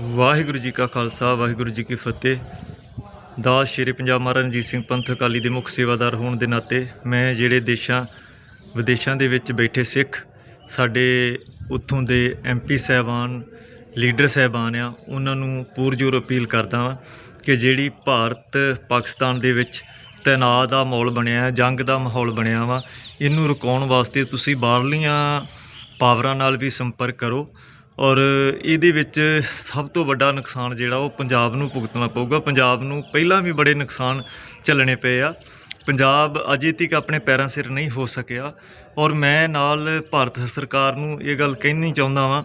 ਵਾਹਿਗੁਰੂ ਜੀ ਕਾ ਖਾਲਸਾ, ਵਾਹਿਗੁਰੂ ਜੀ ਕੀ ਫਤਿਹ। ਦਾਸ ਸ਼੍ਰੀ ਪੰਜਾਬ ਮਹਾਰਾਜ ਰਣਜੀਤ ਸਿੰਘ ਪੰਥ ਅਕਾਲੀ ਦੇ ਮੁੱਖ ਸੇਵਾਦਾਰ ਹੋਣ ਦੇ ਨਾਤੇ ਮੈਂ ਜਿਹੜੇ ਦੇਸ਼ਾਂ, ਵਿਦੇਸ਼ਾਂ ਦੇ ਵਿੱਚ ਬੈਠੇ ਸਿੱਖ, ਸਾਡੇ ਉੱਥੋਂ ਦੇ ਐਮਪੀ ਸਾਹਿਬਾਨ, ਲੀਡਰ ਸਾਹਿਬਾਨ ਆ, ਉਹਨਾਂ ਨੂੰ ਪੂਰਜੋਰ ਅਪੀਲ ਕਰਦਾ ਹਾਂ ਕਿ ਜਿਹੜੀ ਭਾਰਤ ਪਾਕਿਸਤਾਨ ਦੇ ਵਿੱਚ ਤਣਾਅ ਦਾ ਮਾਹੌਲ ਬਣਿਆ ਹੈ ਜੰਗ ਦਾ ਮਾਹੌਲ ਬਣਿਆ ਵਾ, ਇਹਨੂੰ ਰੁਕਾਉਣ ਵਾਸਤੇ ਤੁਸੀਂ ਬਾਹਰਲੀਆਂ ਪਾਵਰਾਂ ਨਾਲ ਵੀ ਸੰਪਰਕ ਕਰੋ। ਔਰ ਇਹਦੇ ਵਿੱਚ ਸਭ ਤੋਂ ਵੱਡਾ ਨੁਕਸਾਨ ਜਿਹੜਾ ਉਹ ਪੰਜਾਬ ਨੂੰ ਭੁਗਤਣਾ ਪਊਗਾ। ਪੰਜਾਬ ਨੂੰ ਪਹਿਲਾਂ ਵੀ ਬੜੇ ਨੁਕਸਾਨ ਚੱਲਣੇ ਪਏ ਆ। ਪੰਜਾਬ ਅਜੇ ਤੱਕ ਆਪਣੇ ਪੈਰਾਂ ਸਿਰ ਨਹੀਂ ਹੋ ਸਕਿਆ। ਔਰ ਮੈਂ ਨਾਲ ਭਾਰਤ ਸਰਕਾਰ ਨੂੰ ਇਹ ਗੱਲ ਕਹਿਣੀ ਚਾਹੁੰਦਾ ਵਾਂ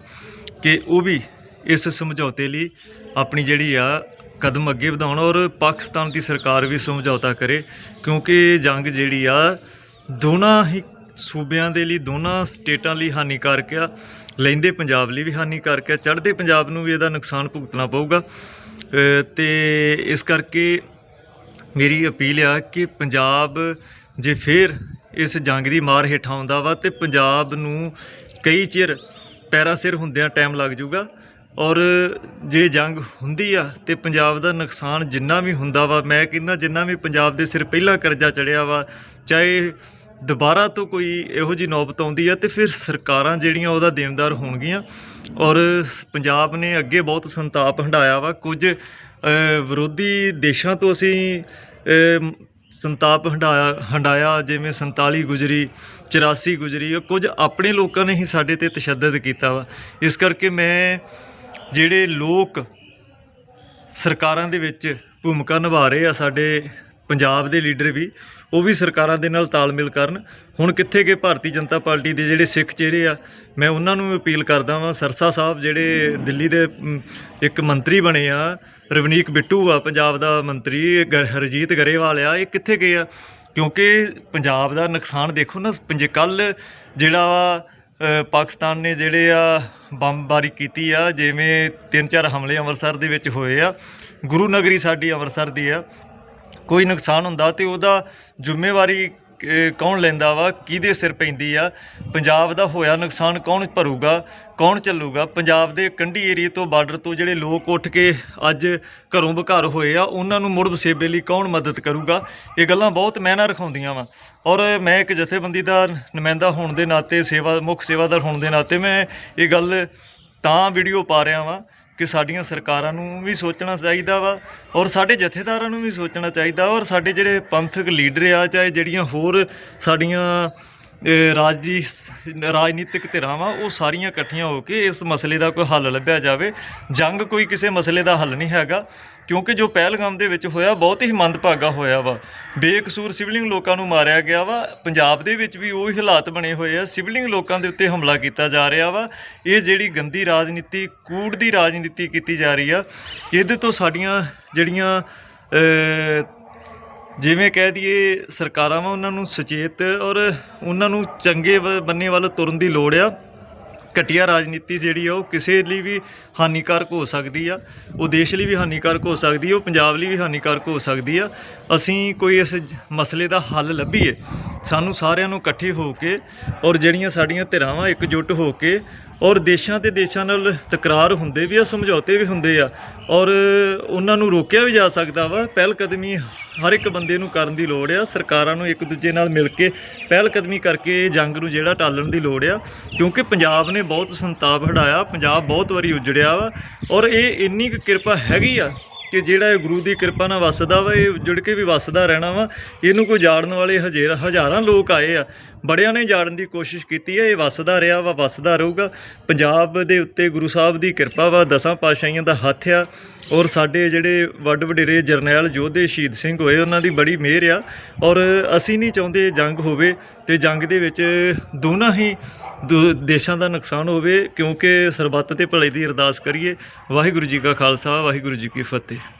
ਕਿ ਉਹ ਵੀ ਇਸ ਸਮਝੌਤੇ ਲਈ ਆਪਣੀ ਜਿਹੜੀ ਆ ਕਦਮ ਅੱਗੇ ਵਧਾਉਣ ਔਰ ਪਾਕਿਸਤਾਨ ਦੀ ਸਰਕਾਰ ਵੀ ਸਮਝੌਤਾ ਕਰੇ। ਕਿਉਂਕਿ ਜੰਗ ਜਿਹੜੀ ਆ ਦੋਨਾਂ ਹੀ ਸੂਬਿਆਂ ਦੇ ਲਈ, ਦੋਨਾਂ ਸਟੇਟਾਂ ਲਈ ਹਾਨੀਕਾਰਕ ਆ। ਲੈਂਦੇ ਪੰਜਾਬ ਲਈ ਵੀ ਹਾਨੀਕਾਰਕ ਹੈ ਚੜ੍ਹਦੇ ਪੰਜਾਬ ਨੂੰ ਵੀ ਇਹਦਾ ਨੁਕਸਾਨ ਭੁਗਤਣਾ ਪਊਗਾ। ਅ, ਤੇ ਇਸ ਕਰਕੇ ਮੇਰੀ ਅਪੀਲ ਆ ਕਿ ਪੰਜਾਬ ਜੇ ਫੇਰ ਇਸ ਜੰਗ ਦੀ ਮਾਰ ਹੇਠਾਂ ਆਉਂਦਾ ਵਾ ਤੇ ਪੰਜਾਬ ਨੂੰ ਕਈ ਚਿਰ ਪੈਰਾਂ ਸਿਰ ਹੁੰਦਿਆਂ ਟਾਈਮ ਲੱਗ ਜਾਊਗਾ ਔਰ ਜੇ ਜੰਗ ਹੁੰਦੀ ਆ ਤੇ ਪੰਜਾਬ ਦਾ ਨੁਕਸਾਨ ਜਿੰਨਾ ਵੀ ਹੁੰਦਾ ਵਾ ਮੈਂ ਕਹਿੰਦਾ ਜਿੰਨਾ ਵੀ ਪੰਜਾਬ ਦੇ ਸਿਰ ਪਹਿਲਾਂ ਕਰਜ਼ਾ ਚੜਿਆ ਵਾ ਚਾਹੇ ਦੁਬਾਰਾ ਤੋਂ ਕੋਈ ਇਹੋ ਜੀ ਨੌਬਤ ਆਉਂਦੀ ਆ ਤੇ ਫਿਰ ਸਰਕਾਰਾਂ ਜਿਹੜੀਆਂ ਉਹਦਾ ਦੇਣਦਾਰ ਹੋਣਗੀਆਂ। ਔਰ ਪੰਜਾਬ ਨੇ ਅੱਗੇ ਬਹੁਤ ਸੰਤਾਪ ਹੰਡਾਇਆ ਵਾ। ਕੁਝ ਵਿਰੋਧੀ ਦੇਸ਼ਾਂ ਤੋਂ ਅਸੀਂ ਸੰਤਾਪ ਹੰਡਾਇਆ ਹੰਡਾਇਆ ਜਿਵੇਂ 47 ਗੁਜਰੀ 84 ਗੁਜਰੀ, ਉਹ ਕੁਝ ਆਪਣੇ ਲੋਕਾਂ ਨੇ ਹੀ ਸਾਡੇ ਤੇ ਤਸ਼ੱਦਦ ਕੀਤਾ ਵਾ। ਇਸ ਕਰਕੇ ਮੈਂ ਜਿਹੜੇ ਲੋਕ ਸਰਕਾਰਾਂ ਦੇ ਵਿੱਚ ਭੂਮਿਕਾ ਨਿਭਾ ਰਹੇ ਆ, ਸਾਡੇ ਪੰਜਾਬ ਦੇ ਲੀਡਰ ਵੀ, ਉਹ ਵੀ ਸਰਕਾਰਾਂ ਦੇ ਨਾਲ ਤਾਲਮੇਲ ਕਰਨ। ਹੁਣ ਕਿੱਥੇ ਗਏ ਭਾਰਤੀ ਜਨਤਾ ਪਾਰਟੀ ਦੇ ਜਿਹੜੇ ਸਿੱਖ ਚਿਹਰੇ ਆ, ਮੈਂ ਉਹਨਾਂ ਨੂੰ ਅਪੀਲ ਕਰਦਾ ਵਾਂ, ਸਰਸਾ ਸਾਹਿਬ ਜਿਹੜੇ ਦਿੱਲੀ ਦੇ ਇੱਕ ਮੰਤਰੀ ਬਣੇ ਆ, ਰਵਨੀਕ ਬਿੱਟੂ ਆ, ਪੰਜਾਬ ਦਾ ਮੰਤਰੀ, ਗ- ਹਰਜੀਤ ਗਰੇਵਾਲ ਆ, ਇਹ ਕਿੱਥੇ ਗਏ ਆ? ਕਿਉਂਕਿ ਪੰਜਾਬ ਦਾ ਨੁਕਸਾਨ ਦੇਖੋ ਨਾ, ਪੰਜੇ ਕੱਲ ਜਿਹੜਾ ਵਾ ਪਾਕਿਸਤਾਨ ਨੇ ਜਿਹੜੇ ਆ ਬੰਬਾਰੀ ਕੀਤੀ ਆ, ਜਿਵੇਂ ਤਿੰਨ ਚਾਰ ਹਮਲੇ ਅੰਮ੍ਰਿਤਸਰ ਦੇ ਵਿੱਚ ਹੋਏ ਆ। ਗੁਰੂ ਨਗਰੀ ਸਾਡੀ ਅੰਮ੍ਰਿਤਸਰ ਦੀ ਆ ਕੋਈ ਨੁਕਸਾਨ ਹੁੰਦਾ ਤੇ ਉਹਦਾ ਜ਼ਿੰਮੇਵਾਰੀ ਕੌਣ ਲੈਂਦਾ ਵਾ, ਕਿਹਦੇ ਸਿਰ ਪੈਂਦੀ ਆ? ਪੰਜਾਬ ਦਾ ਹੋਇਆ ਨੁਕਸਾਨ ਕੌਣ ਭਰੂਗਾ, ਕੌਣ ਚੱਲੂਗਾ? ਪੰਜਾਬ ਦੇ ਕੰਢੀ ਏਰੀਏ ਤੋਂ ਬਾਰਡਰ ਤੋਂ ਜਿਹੜੇ ਲੋਕ ਉੱਠ ਕੇ ਅੱਜ ਘਰੋਂ ਬਘਰ ਹੋਏ ਆ, ਉਹਨਾਂ ਨੂੰ ਮੁੜ ਵਸੇਬੇ ਲਈ ਕੌਣ ਮਦਦ ਕਰੂਗਾ? ਇਹ ਗੱਲਾਂ ਬਹੁਤ ਮਾਇਨਾ ਰਖਾਉਂਦੀਆਂ ਵਾ। ਔਰ ਮੈਂ ਇੱਕ ਜਥੇਬੰਦੀ ਦਾ ਨੁਮਾਇੰਦਾ ਹੋਣ ਦੇ ਨਾਤੇ, ਸੇਵਾ, ਮੁੱਖ ਸੇਵਾਦਾਰ ਹੋਣ ਦੇ ਨਾਤੇ ਮੈਂ ਇਹ ਗੱਲ ਤਾਂ ਵੀਡੀਓ ਪਾ ਰਿਹਾ ਵਾਂ ਕਿ ਸਾਡੀਆਂ ਸਰਕਾਰਾਂ ਨੂੰ ਵੀ ਸੋਚਣਾ ਚਾਹੀਦਾ ਵਾ ਔਰ ਸਾਡੇ ਜਥੇਦਾਰਾਂ ਨੂੰ ਵੀ ਸੋਚਣਾ ਚਾਹੀਦਾ ਔਰ ਸਾਡੇ ਜਿਹੜੇ ਪੰਥਕ ਲੀਡਰ ਆ, ਚਾਹੇ ਜਿਹੜੀਆਂ ਹੋਰ ਸਾਡੀਆਂ ਰਾਜੀ ਰਾਜਨੀਤਿਕ ਧਿਰਾਂ ਵਾ ਉਹ ਸਾਰੀਆਂ ਇਕੱਠੀਆਂ ਹੋ ਕੇ ਇਸ ਮਸਲੇ ਦਾ ਕੋਈ ਹੱਲ ਲੱਭਿਆ ਜਾਵੇ। ਜੰਗ ਕੋਈ ਕਿਸੇ ਮਸਲੇ ਦਾ ਹੱਲ ਨਹੀਂ ਹੈਗਾ, ਕਿਉਂਕਿ ਜੋ ਪਹਿਲਗਾਮ ਦੇ ਵਿੱਚ ਹੋਇਆ, ਬਹੁਤ ਹੀ ਮੰਦਭਾਗਾ ਹੋਇਆ ਵਾ। ਬੇਕਸੂਰ ਸਿਵਲਿੰਗ ਲੋਕਾਂ ਨੂੰ ਮਾਰਿਆ ਗਿਆ ਵਾ। ਪੰਜਾਬ ਦੇ ਵਿੱਚ ਵੀ ਉਹੀ ਹਾਲਾਤ ਬਣੇ ਹੋਏ ਆ। ਸਿਵਲਿੰਗ ਲੋਕਾਂ ਦੇ ਉੱਤੇ ਹਮਲਾ ਕੀਤਾ ਜਾ ਰਿਹਾ ਵਾ। ਇਹ ਜਿਹੜੀ ਗੰਦੀ ਰਾਜਨੀਤੀ, ਕੂੜ ਦੀ ਰਾਜਨੀਤੀ ਕੀਤੀ ਜਾ ਰਹੀ ਆ, ਇਹਦੇ ਤੋਂ ਸਾਡੀਆਂ ਜਿਹੜੀਆਂ ਜਿਵੇਂ ਕਹਿ ਦਈਏ, ਸਰਕਾਰਾਂ ਵਾ ਉਹਨਾਂ ਨੂੰ ਸੁਚੇਤ ਔਰ ਉਹਨਾਂ ਨੂੰ ਚੰਗੇ ਵ- ਬੰਨੇ ਵੱਲ ਤੁਰਨ ਦੀ ਲੋੜ ਆ। ਘਟੀਆ ਰਾਜਨੀਤੀ ਜਿਹੜੀ ਆ, ਉਹ ਕਿਸੇ ਲਈ ਵੀ ਹਾਨੀਕਾਰਕ ਹੋ ਸਕਦੀ ਆ। ਉਹ ਦੇਸ਼ ਲਈ ਵੀ ਹਾਨੀਕਾਰਕ ਹੋ ਸਕਦੀ ਆ, ਉਹ ਪੰਜਾਬ ਲਈ ਵੀ ਹਾਨੀਕਾਰਕ ਹੋ ਸਕਦੀ ਆ। ਅਸੀਂ ਕੋਈ ਇਸ ਮਸਲੇ ਦਾ ਹੱਲ ਲੱਭੀਏ, ਸਾਨੂੰ ਸਾਰਿਆਂ ਨੂੰ ਇਕੱਠੇ ਹੋ ਕੇ ਔਰ ਜਿਹੜੀਆਂ ਸਾਡੀਆਂ ਧਿਰਾਵਾਂ ਇਕਜੁੱਟ ਹੋ ਕੇ ਔਰ ਦੇਸ਼ਾਂ ਤੇ ਦੇਸ਼ਾਂ ਨਾਲ ਤਕਰਾਰ ਹੁੰਦੇ ਵੀ ਆ, ਸਮਝੌਤੇ ਵੀ ਹੁੰਦੇ ਆ ਔਰ ਉਹਨਾਂ ਨੂੰ ਰੋਕਿਆ ਵੀ ਜਾ ਸਕਦਾ ਵਾ। ਪਹਿਲ ਕਦਮੀ ਹਰ ਇੱਕ ਬੰਦੇ ਨੂੰ ਕਰਨ ਦੀ ਲੋੜ ਆ, ਸਰਕਾਰਾਂ ਨੂੰ ਇੱਕ ਦੂਜੇ ਨਾਲ ਮਿਲ ਕੇ ਪਹਿਲ ਕਦਮੀ ਕਰਕੇ ਜੰਗ ਨੂੰ ਜਿਹੜਾ ਟਾਲਣ ਦੀ ਲੋੜ ਆ। ਕਿਉਂਕਿ ਪੰਜਾਬ ਨੇ ਬਹੁਤ ਸੰਤਾਪ ਹਟਾਇਆ ਪੰਜਾਬ ਬਹੁਤ ਵਾਰੀ ਉਜੜਿਆ ਵਾ। ਔਰ ਇਹ ਇੰਨੀ ਕੁ ਕਿਰਪਾ ਹੈਗੀ ਆ ਕਿ ਜਿਹੜਾ ਇਹ ਗੁਰੂ ਦੀ ਕਿਰਪਾ ਨਾਲ ਵਸਦਾ ਵਾ, ਇਹ ਜੁੜ ਕੇ ਵੀ ਵਸਦਾ ਰਹਿਣਾ ਵਾ। ਇਹਨੂੰ ਕੋਈ ਜਾੜਨ ਵਾਲੇ ਹਜ਼ਾਰਾਂ ਹਜ਼ਾਰਾਂ ਲੋਕ ਆਏ ਆ। ਬੜਿਆਂ ਨੇ ਜਾੜਨ ਦੀ ਕੋਸ਼ਿਸ਼ ਕੀਤੀ ਹੈ, ਇਹ ਵਸਦਾ ਰਿਹਾ ਵਾ, ਵਸਦਾ ਰਹੂਗਾ। ਪੰਜਾਬ ਦੇ ਉੱਤੇ ਗੁਰੂ ਸਾਹਿਬ ਦੀ ਕਿਰਪਾ ਵਾ, ਦਸਾਂ ਪਾਤਸ਼ਾਹੀਆਂ ਦਾ ਹੱਥ ਆ ਔਰ ਸਾਡੇ ਜਿਹੜੇ ਵੱਡ ਵਡੇਰੇ ਜਰਨੈਲ ਯੋਧੇ ਸ਼ਹੀਦ ਸਿੰਘ ਹੋਏ, ਉਹਨਾਂ ਦੀ ਬੜੀ ਮਿਹਰ ਆ ਔਰ ਅਸੀਂ ਨਹੀਂ ਚਾਹੁੰਦੇ ਜੰਗ ਹੋਵੇ ਤੇ ਜੰਗ ਦੇ ਵਿੱਚ ਦੋਨਾਂ ਹੀ ਦੋ- ਦੇਸ਼ਾਂ ਦਾ ਨੁਕਸਾਨ ਹੋਵੇ, ਕਿਉਂਕਿ ਸਰਬੱਤ ਤੇ ਭਲੇ ਦੀ ਅਰਦਾਸ ਕਰੀਏ। ਵਾਹਿਗੁਰੂ ਜੀ ਕਾ ਖਾਲਸਾ, ਵਾਹਿਗੁਰੂ ਜੀ ਕੀ ਫਤਿਹ।